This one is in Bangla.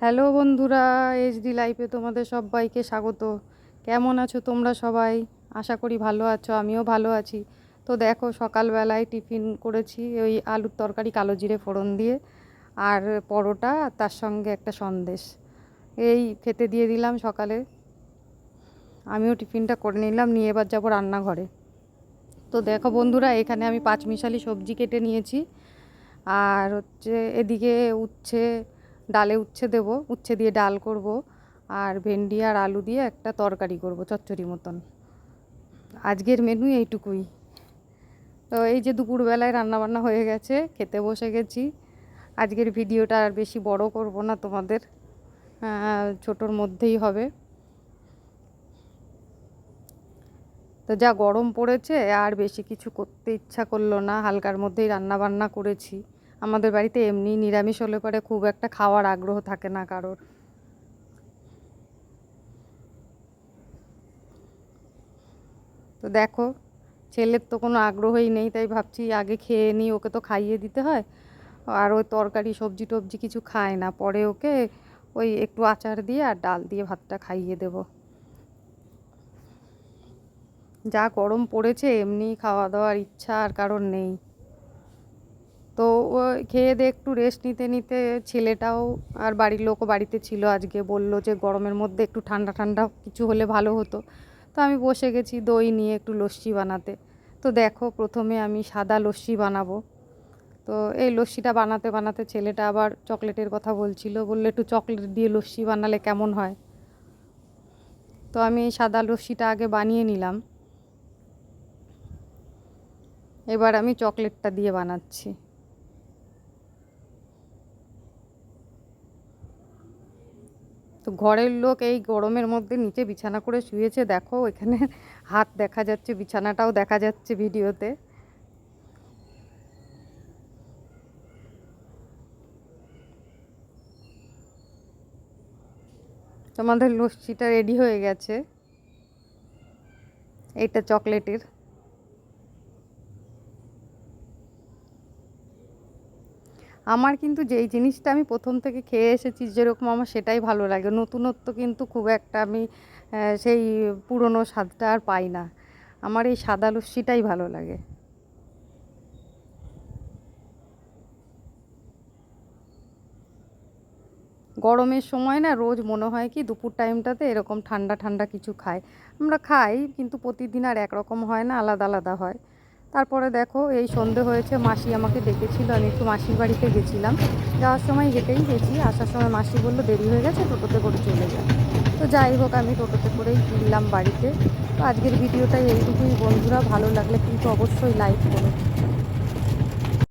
হ্যালো বন্ধুরা এইচডি লাইফে তোমাদের সবাইকে স্বাগত। কেমন আছো তোমরা সবাই? আশা করি ভালো আছো, আমিও ভালো আছি। তো দেখো, সকালবেলায় টিফিন করেছি ওই আলুর তরকারি, কালো জিরে ফোড়ন দিয়ে আর পরোটা, তার সঙ্গে একটা সন্দেশ। এই খেতে দিয়ে দিলাম সকালে। আমিও টিফিনটা করে নিলাম, নিয়ে এবার যাব রান্নাঘরে। তো দেখো বন্ধুরা, এখানে আমি পাঁচমিশালি সবজি কেটে নিয়েছি। আর হচ্ছে এদিকে উচ্ছে ডালে উচ্ছে দেবো, উচ্ছে দিয়ে ডাল করব আর ভেন্ডি আর আলু দিয়ে একটা তরকারি করব চচ্চড়ি মতন। আজকের মেনু এইটুকুই। তো এই যে দুপুরবেলায় রান্নাবান্না হয়ে গেছে, খেতে বসে গেছি। আজকের ভিডিওটা আর বেশি বড় করব না তোমাদের ছোটোর মধ্যেই হবে। তো যা গরম পড়েছে, আর বেশি কিছু করতে ইচ্ছা করল না, হালকার মধ্যেই রান্না বান্না করেছি। আমাদের বাড়িতে এমনি নিরামিষ হলে পরে খুব একটা খাওয়ার আগ্রহ থাকে না কারোর। তো দেখো, ছেলের তো কোনো আগ্রহই নেই, তাই ভাবছি আগে খেয়ে নিই, ওকে তো খাইয়ে দিতে হয়। আর ওই তরকারি, সবজি টবজি কিছু খায় না। পরে ওকে ওই একটু আচার দিয়ে আর ডাল দিয়ে ভাতটা খাইয়ে দেবো। যা গরম পড়েছে, এমনি খাওয়া দাওয়ার ইচ্ছা আর কারণ নেই। তো খেয়ে দিয়ে একটু রেস্ট নিতে নিতে ছেলেটাও আর বাড়ির লোকও বাড়িতে ছিল আজকে, বলল যে গরমের মধ্যে একটু ঠান্ডা ঠান্ডা কিছু হলে ভালো হতো। তো আমি বসে গেছি দই নিয়ে একটু লস্যি বানাতে। তো দেখো প্রথমে আমি সাদা লস্যি বানাবো। তো এই লস্যিটা বানাতে বানাতে ছেলেটা আবার চকলেটের কথা বলছিল, বলল একটু চকলেট দিয়ে লস্যি বানালে কেমন হয়? তো আমি এই সাদা লস্যিটা আগে বানিয়ে নিলাম। এবার আমি চকলেটটা দিয়ে বানাচ্ছি। তো ঘরের লোক এই গরমের মধ্যে নিচে বিছানা করে শুয়েছে, দেখো এখানে হাত দেখা যাচ্ছে, বিছানাটাও দেখা যাচ্ছে ভিডিওতে। তোমাদের লস্যিটা রেডি হয়ে গেছে। এইটা চকলেটের। আমার কিন্তু যেই জিনিসটা আমি প্রথম থেকে খেয়ে এসেছি যেরকম আমার সেটাই ভালো লাগে। নতুনত্ব কিন্তু খুব একটা আমি সেই পুরনো স্বাদটা আর পাই না। আমার এই সাদা লস্যিটাই ভালো লাগে। গরমের সময় না রোজ মনে হয় কি দুপুর টাইমটাতে এরকম ঠান্ডা ঠান্ডা কিছু খায় আমরা খাই কিন্তু প্রতিদিন আর একরকম হয় না, আলাদা আলাদা হয়। তারপরে দেখো, এই সন্ধে হয়েছে, মাসি আমাকে ডেকেছিল, আমি একটু মাসির বাড়িতে গেছিলাম। যাওয়ার সময় হেঁটেই গেছি, আসার সময় মাসি বলল, দেরি হয়ে গেছে, টোটোতে করে চলে যায় তো যাই হোক, আমি টোটোতে করেই ফিরলাম বাড়িতে। তো আজকের ভিডিওটাই এইটুকুই, বন্ধুরা, ভালো লাগলে কিন্তু অবশ্যই লাইক করো।